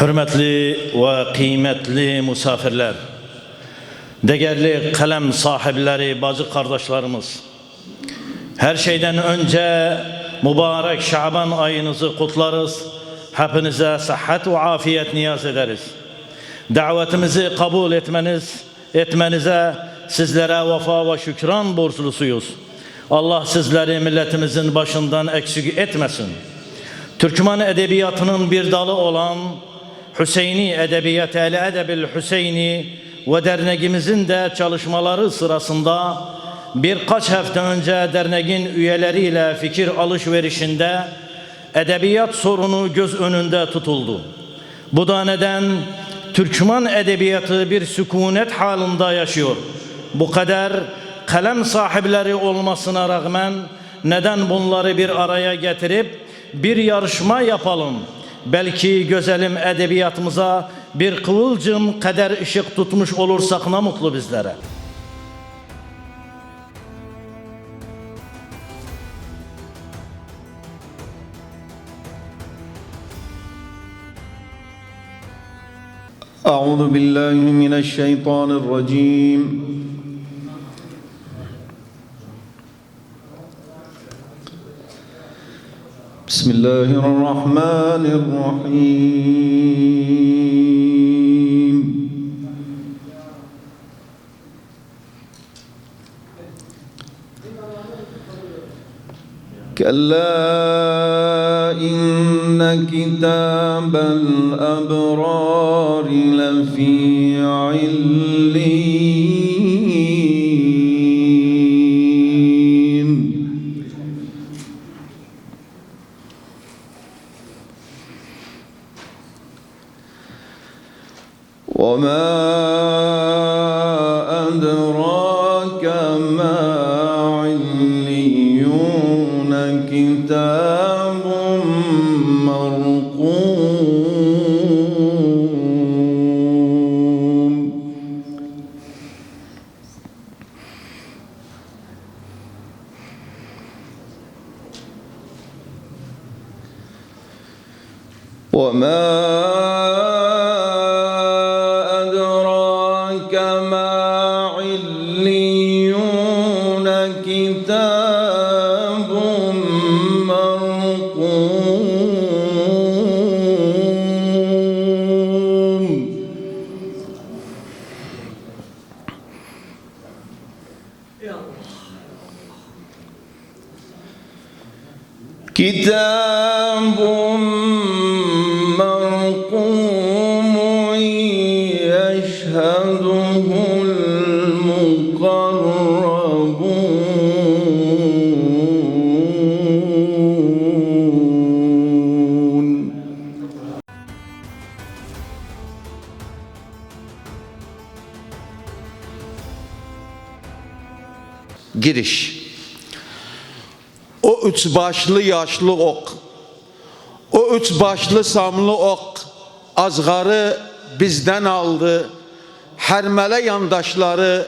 Hürmetli ve kıymetli misafirler, değerli kalem sahipleri, bazı kardeşlerimiz, her şeyden önce mübarek Şaban ayınızı kutlarız. Hepinize sıhhat ve afiyet niyaz ederiz. Davetimizi kabul etmeniz, etmenize sizlere vefa ve şükran borçlusuyuz. Allah sizleri milletimizin başından eksik etmesin. Türkmen edebiyatının bir dalı olan Hüseyini Edebiyat El Edebil Hüseyini ve derneğimizin de çalışmaları sırasında birkaç hafta önce derneğin üyeleriyle fikir alışverişinde edebiyat sorunu göz önünde tutuldu. Bu da neden Türkmen edebiyatı bir sükunet halinde yaşıyor. Bu kadar kalem sahipleri olmasına rağmen neden bunları bir araya getirip bir yarışma yapalım? Belki gözelim edebiyatımıza bir kıvılcım kader ışık tutmuş olursak ne mutlu bizlere. أعوذ بالله من الشيطان الرجيم بسم الله الرحمن الرحيم. كلا إن كتاب الأبرار لفي علين وما أدراك ما عليون كتاب مرقوم وما كتاب مرقوم يشهده المقربون. Giriş. O üç başlı yaşlı ok, o üç başlı samlı ok azgarı bizden aldı. Hermele yandaşları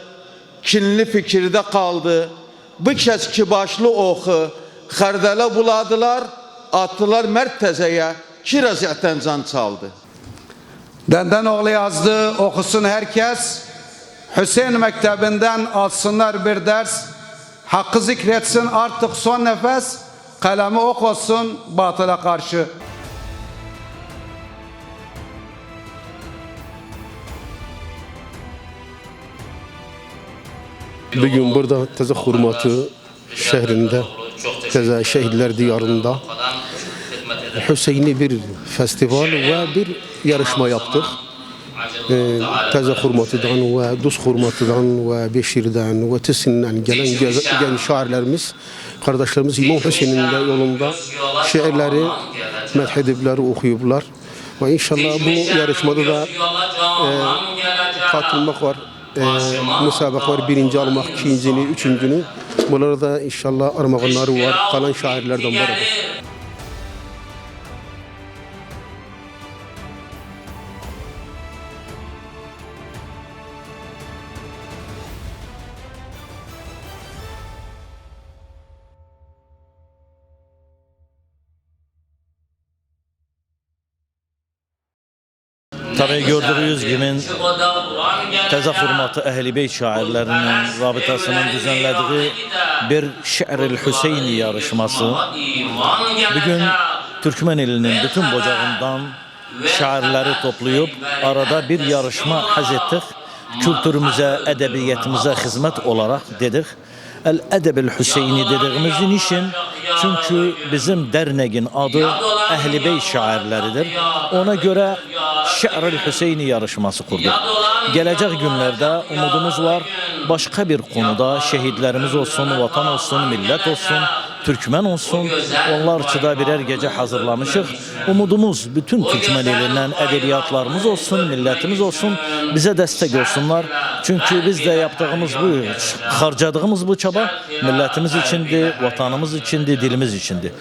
kinli fikirde kaldı. Bu kez ki başlı oku xərdələ buladılar, attılar Mert təzəyə, kirazətən can çaldı. Denden oğlu yazdı okusun herkes. Hüseyin Mektebinden alsınlar bir ders. Hakkı zikretsin artık son nefes. Kalemi ok olsun batıla karşı. Bugün burada Teze Hurmatı şehrinde, Teze Şehitler Diyarı'nda Hüseyin'i bir festival ve bir yarışma yaptık. Teze Hurmatı'dan ve Dus Hurmatı'dan ve Beşir'den ve Tisin'den gelen genç şairlerimiz, kardeşlerimiz İmam Hüseyin'in de yolunda şiirleri, methedipleri okuyuplar. Ve inşallah bu yarışmada da e, katılmak var. E, müsabak var. Birinci almak, ikincini, üçüncünü. Bunlarda da inşallah armağanları var. Kalan şairlerden var. Tabii gördüğünüz gibi Təzə formatı Əhl-i Beyt şairlərinin rabitəsinin düzenlediği bir Şi'r-i Hüseyni yarışması bugün Türkmen ilinin bütün bucağından şairləri toplayıp arada bir yarışma haz ettik. Kültürümüze, edebiyatımıza hizmet olarak dedik. El-Edeb-el Hüseyni dediğimiz niçin? Çünkü bizim derneğin adı Əhl-i Beyt şairləridir. Ona göre Şi'r-i Hüseyni yarışması kurduk. Gelecek günlerde umudumuz var. Başka bir konuda şehitlerimiz olsun, vatan olsun, millet olsun, Türkmen olsun. Onlar için da birer gece hazırlamışık. Umudumuz bütün Türkmen elinden edebiyatlarımız olsun, milletimiz olsun. Bize destek olsunlar. Çünkü biz de yaptığımız bu, harcadığımız bu çaba milletimiz içindi, vatanımız içindi, dilimiz içindi.